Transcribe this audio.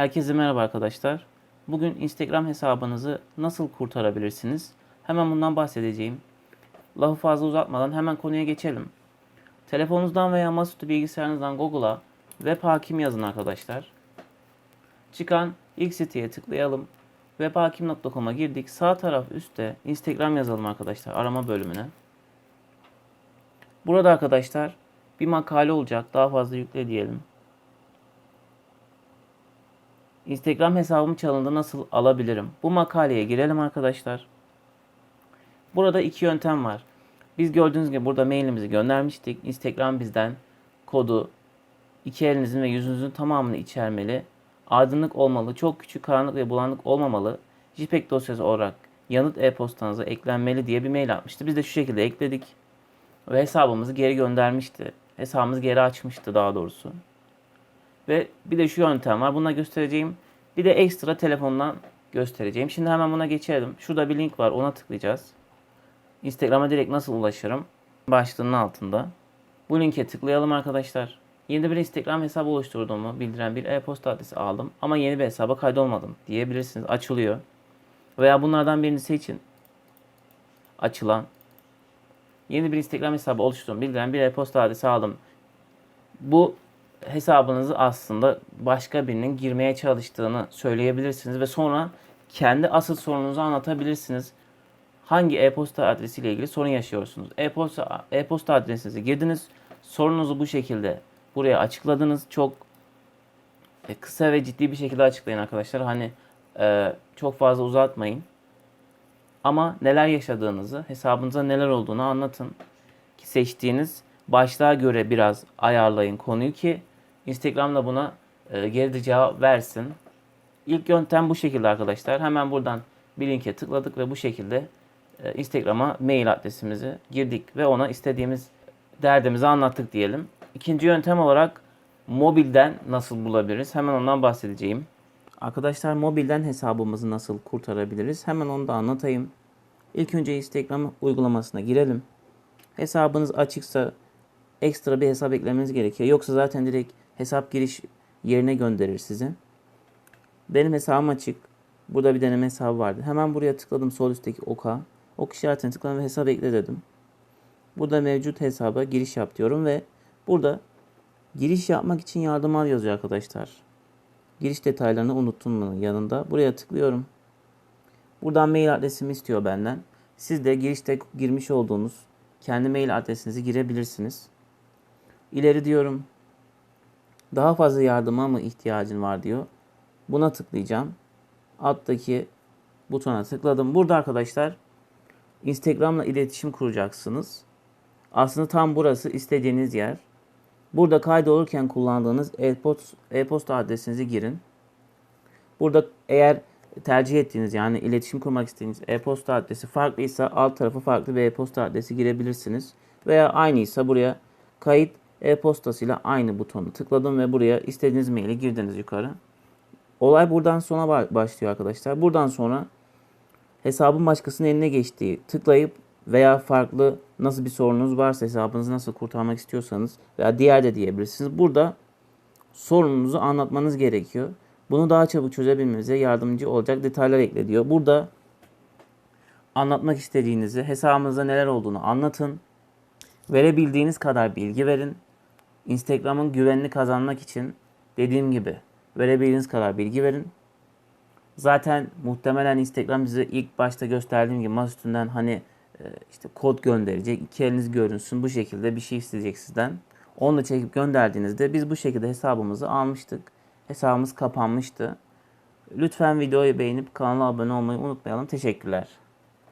Herkese merhaba arkadaşlar. Bugün Instagram hesabınızı nasıl kurtarabilirsiniz? Hemen bundan bahsedeceğim. Lafı fazla uzatmadan hemen konuya geçelim. Telefonunuzdan veya masaüstü bilgisayarınızdan Google'a web hakim yazın arkadaşlar. Çıkan ilk siteye tıklayalım. Webhakim.com'a girdik. Sağ taraf üstte Instagram yazalım arkadaşlar arama bölümüne. Burada arkadaşlar bir makale olacak. Daha fazla yükle diyelim. Instagram hesabım çalındı nasıl alabilirim? Bu makaleye girelim arkadaşlar. Burada iki yöntem var. Biz gördüğünüz gibi burada mailimizi göndermiştik. Instagram bizden kodu iki elinizin ve yüzünüzün tamamını içermeli. Aydınlık olmalı, çok küçük, karanlık ve bulanık olmamalı. JPEG dosyası olarak yanıt e-postanıza eklenmeli diye bir mail atmıştı. Biz de şu şekilde ekledik. Ve hesabımızı geri göndermişti. Hesabımızı geri açmıştı daha doğrusu. Ve bir de şu yöntem var. Buna göstereceğim. Bir de ekstra telefondan göstereceğim. Şimdi hemen buna geçelim. Şurada bir link var. Ona tıklayacağız. Instagram'a direkt nasıl ulaşırım? Başlığının altında. Bu linke tıklayalım arkadaşlar. Yeni bir Instagram hesabı oluşturduğumu bildiren bir e-posta adresi aldım. Ama yeni bir hesaba kaydolmadım diyebilirsiniz. Açılıyor. Veya bunlardan birini seçin. Açılan. Yeni bir Instagram hesabı oluşturdum. Bildiren bir e-posta adresi aldım. Bu hesabınızı aslında başka birinin girmeye çalıştığını söyleyebilirsiniz ve sonra kendi asıl sorununuzu anlatabilirsiniz. Hangi e-posta adresiyle ilgili sorun yaşıyorsunuz? E-posta e-posta adresinizi girdiniz. Sorununuzu bu şekilde buraya açıkladınız. Çok e, kısa ve ciddi bir şekilde açıklayın arkadaşlar. Hani e, çok fazla uzatmayın. Ama neler yaşadığınızı, hesabınıza neler olduğunu anlatın. Ki seçtiğiniz başlığa göre biraz ayarlayın konuyu ki Instagram da buna e, geri cevap versin. İlk yöntem bu şekilde arkadaşlar. Hemen buradan bir linke tıkladık ve bu şekilde e, Instagram'a mail adresimizi girdik ve ona istediğimiz derdimizi anlattık diyelim. İkinci yöntem olarak mobilden nasıl bulabiliriz? Hemen ondan bahsedeceğim. Arkadaşlar mobilden hesabımızı nasıl kurtarabiliriz? Hemen onu da anlatayım. İlk önce Instagram uygulamasına girelim. Hesabınız açıksa ekstra bir hesap eklemeniz gerekiyor. Yoksa zaten direkt hesap giriş yerine gönderir sizi. Benim hesabım açık. Burada bir deneme hesabı vardı. Hemen buraya tıkladım sol üstteki oka. Ok işaretine tıkladım ve hesap ekle dedim. Burada mevcut hesaba giriş yap diyorum ve burada giriş yapmak için yardım al yazıyor arkadaşlar. Giriş detaylarını unuttun mu yanında. Buraya tıklıyorum. Buradan mail adresimi istiyor benden. Siz de girişte girmiş olduğunuz kendi mail adresinizi girebilirsiniz. İleri diyorum. Daha fazla yardıma mı ihtiyacın var diyor. Buna tıklayacağım. Alttaki butona tıkladım. Burada arkadaşlar Instagram'la iletişim kuracaksınız. Aslında tam burası istediğiniz yer. Burada kaydolurken kullandığınız e-posta adresinizi girin. Burada eğer tercih ettiğiniz yani iletişim kurmak istediğiniz e-posta adresi farklıysa alt tarafı farklı bir e-posta adresi girebilirsiniz. Veya aynıysa buraya kayıt e-postasıyla aynı butonu tıkladım ve buraya istediğiniz maili girdiniz yukarı. Olay buradan sonra başlıyor arkadaşlar. Buradan sonra hesabın başkasının eline geçtiği tıklayıp veya farklı nasıl bir sorununuz varsa hesabınızı nasıl kurtarmak istiyorsanız veya diğer de diyebilirsiniz. Burada sorununuzu anlatmanız gerekiyor. Bunu daha çabuk çözebilmenize yardımcı olacak detaylar ekle diyor. Burada anlatmak istediğinizi, hesabınızda neler olduğunu anlatın. Verebildiğiniz kadar bilgi verin. Instagram'ın güvenini kazanmak için dediğim gibi verebildiğiniz kadar bilgi verin. Zaten muhtemelen Instagram bize ilk başta gösterdiğim gibi masa üstünden hani e, işte kod gönderecek. iki eliniz görünsün. Bu şekilde bir şey isteyecek sizden. Onu da çekip gönderdiğinizde biz bu şekilde hesabımızı almıştık. Hesabımız kapanmıştı. Lütfen videoyu beğenip kanala abone olmayı unutmayalım. Teşekkürler.